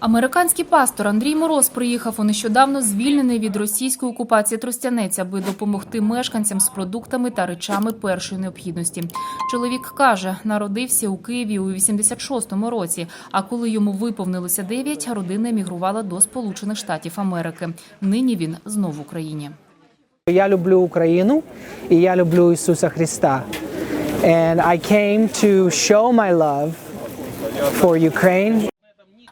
Американський пастор Андрій Мороз приїхав у нещодавно звільнений від російської окупації Тростянець, аби допомогти мешканцям з продуктами та речами першої необхідності. Чоловік каже, народився у Києві у 86-му році. А коли йому виповнилося 9, родина емігрувала до Сполучених Штатів Америки. Нині він знов в Україні. Я люблю Україну і я люблю Ісуса Христа. And I came to show my love for Ukraine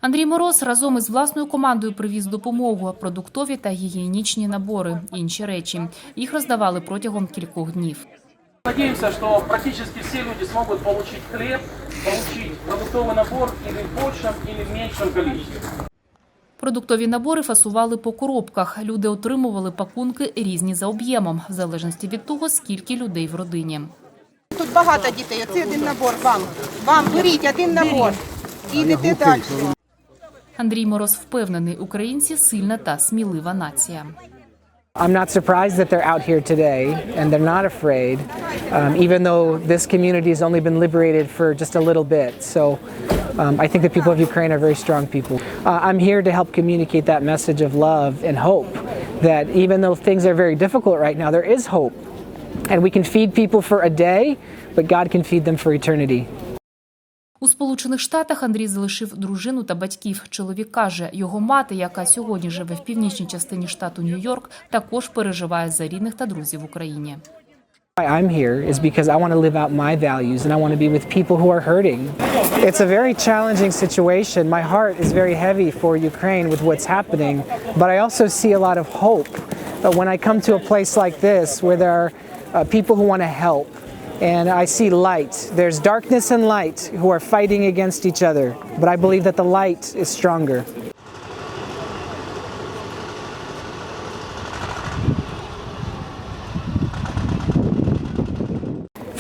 Андрій Мороз разом із власною командою привіз допомогу, продуктові та гігієнічні набори, інші речі. Їх роздавали протягом кількох днів. Надеемся, что практически все люди смогут получить хлеб, получить продуктовый набор или в большем, или в меньшем количестве. Продуктові набори фасували по коробках. Люди отримували пакунки різні за об'ємом, в залежності від того, скільки людей в родині. Тут багато дітей. Оце один набор вам. Вам беріть один набор. І йдете далі. Андрій Мороз впевнений, українці сильна та смілива нація. I'm not surprised that they're out here today and they're not afraid, um, even though this community has only been liberated for just a little bit. So um, I think the people of Ukraine are very strong people. Uh, I'm here to help communicate that message of love and hope that even though things are very difficult right now, there is hope. And we can feed people for a day, but God can feed them for eternity. У Сполучених Штатах Андрій залишив дружину та батьків. Чоловік каже, його мати, яка сьогодні живе в північній частині штату Нью-Йорк, також переживає за рідних та друзів в Україні. I'm here is because I want to live out my values and I want to be with people who are hurting. It's a very challenging situation. My heart is very heavy for Ukraine with what's happening, but I also see a lot of hope uh, when I come to a place like this where there are uh, people who want to help. And I see light. There's darkness and light who are fighting against each other, but I believe that the light is stronger.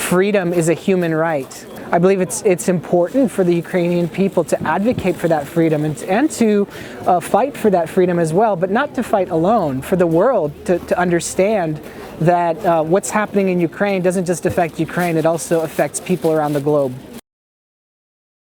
freedom is a human right. I believe it's it's important for the Ukrainian people to advocate for that freedom and, and to uh, fight for that freedom as well, but not to fight alone. For the world to, to understand that uh, what's happening in Ukraine doesn't just affect Ukraine; it also affects people around the globe.